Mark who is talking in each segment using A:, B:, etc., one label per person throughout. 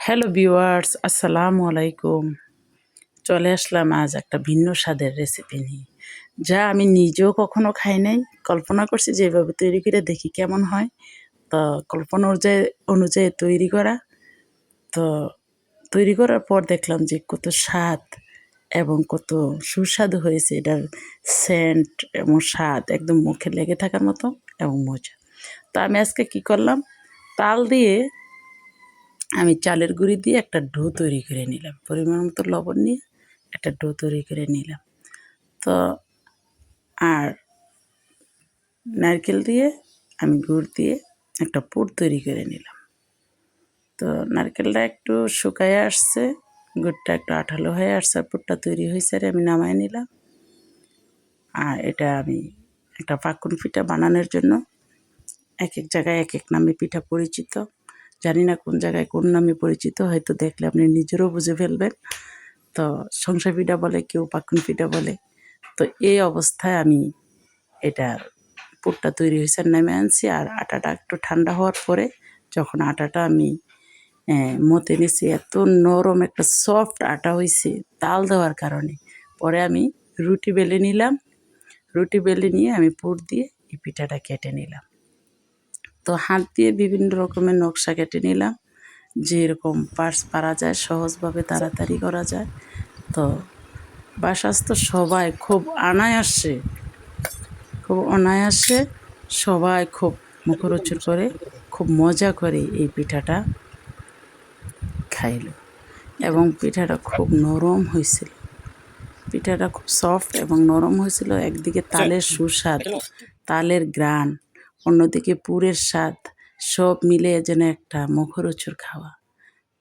A: Hello viewers আসসালামু আলাইকুম চলে আসলাম আজ একটা ভিন্ন স্বাদের রেসিপি নিয়ে। যা আমি নিজেও কখনো খাই নাই। কল্পনা করছি যেভাবে তৈরি করে দেখি কেমন হয়। তো কল্পনা অনুযায়ী অনুযায়ী তৈরি করা। তো তৈরি করার পর দেখলাম যে কত স্বাদ এবং কত সুস্বাদু হয়েছে। এটার সেন্ট এবং স্বাদ একদম মুখে লেগে থাকার মতো এবং মজা। তো আমি আজকে কি করলাম? তাল দিয়ে আমি চালের গুঁড়ি দিয়ে একটা ডো তৈরি করে নিলাম। পরিমাণ মতো লবণ নিয়ে একটা ডো তৈরি করে নিলাম। তো, আর নারকেল দিয়ে আমি গুড় দিয়ে একটা পুর তৈরি করে নিলাম। তো, নারকেলটা একটু শুকায় আসছে, গুড়টা একটু আঠালো হয়ে আসছে আর পুরটা তৈরি হয়েছে আর আমি নামাই নিলাম। আর এটা আমি একটা পাকুন পিঠা বানানোর জন্য এক এক জায়গায় এক এক নামে পিঠা পরিচিত। জানি না কোন জায়গায় কোন নামে পরিচিত, হয়তো দেখলে আপনি নিজেরও বুঝে ফেলবেন। তো সংসার পিঠা বলে, কেউ পাকুন পিঠা বলে। তো এই অবস্থায় আমি এটা পুরটা তৈরি হয়েছে নামে আনছি আর আটাটা একটু ঠান্ডা হওয়ার পরে যখন আটাটা আমি মতে নিছি, এত নরম একটা সফট আটা হয়েছে তাল দেওয়ার কারণে। পরে আমি রুটি বেলে নিলাম, রুটি বেলে নিয়ে আমি পুর দিয়ে এই পিঠাটা কেটে নিলাম। তো হাত দিয়ে বিভিন্ন রকমের নকশা কেটে নিলাম, যেরকম পার্স পারা যায়, সহজভাবে তাড়াতাড়ি করা যায়। তো বাসাস্থ সবাই খুব অনায়াসে খুব অনায়াসে সবাই খুব মুখরোচুর করে, খুব মজা করে এই পিঠাটা খাইল। এবং পিঠাটা খুব নরম হয়েছিল। পিঠাটা খুব সফট এবং নরম হয়েছিল, একদিকে তালের সুস্বাদ, তালের গ্রান অন্যদিকে পুরের স্বাদ, সব মিলে যেন একটা মুখরোচর খাওয়া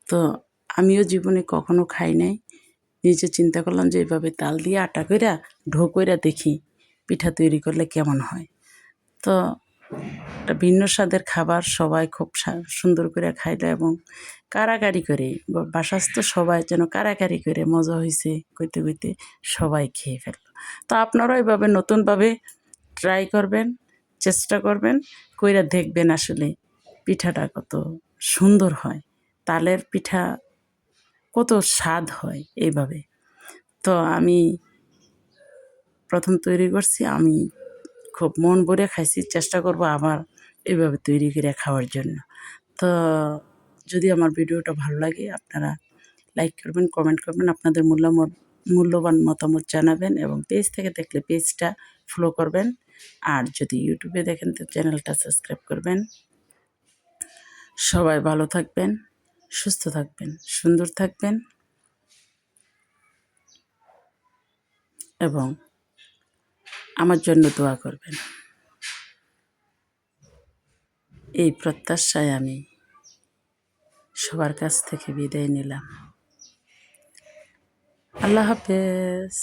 A: তো আমিও জীবনে কখনো খাই নাই। নিজে চিন্তা করলাম যে এইভাবে তাল দিয়ে আটা কইরা, ঢো কইরা দেখি পিঠা তৈরি করলে কেমন হয়। তো একটা ভিন্ন স্বাদের খাবার সবাই খুব সুন্দর করে খাইলো এবং কারাকারি করে বাসাস্থ সবাই যেন কারাকারি করে, মজা হয়েছে কইতে কইতে সবাই খেয়ে ফেলল। তো আপনারাও এভাবে নতুনভাবে ট্রাই করবেন। চেষ্টা করবেন, কইরা দেখবেন আসলে পিঠাটা কত সুন্দর হয়। তালের পিঠা কত স্বাদ হয় এইভাবে। তো আমি প্রথম তৈরি করছি, আমি খুব মন ভরে খাইছি, চেষ্টা করব আবার এইভাবে তৈরি করে খাওয়ার জন্য। তো যদি আমার ভিডিওটা ভালো লাগে, আপনারা লাইক করবেন, কমেন্ট করবেন, আপনাদের মূল্য মূল্যবান মতামত জানাবেন এবং পেজ থেকে দেখলে পেজটা ফলো করবেন। আর যদি ইউটিউবে দেখেন তো চ্যানেলটা সাবস্ক্রাইব করবেন। সবাই ভালো থাকবেন, সুস্থ থাকবেন, সুন্দর থাকবেন এবং আমার জন্য দোয়া করবেন। এই প্রত্যাশায় আমি সবার কাছ থেকে বিদায় নিলাম। আল্লাহ হাফেজ।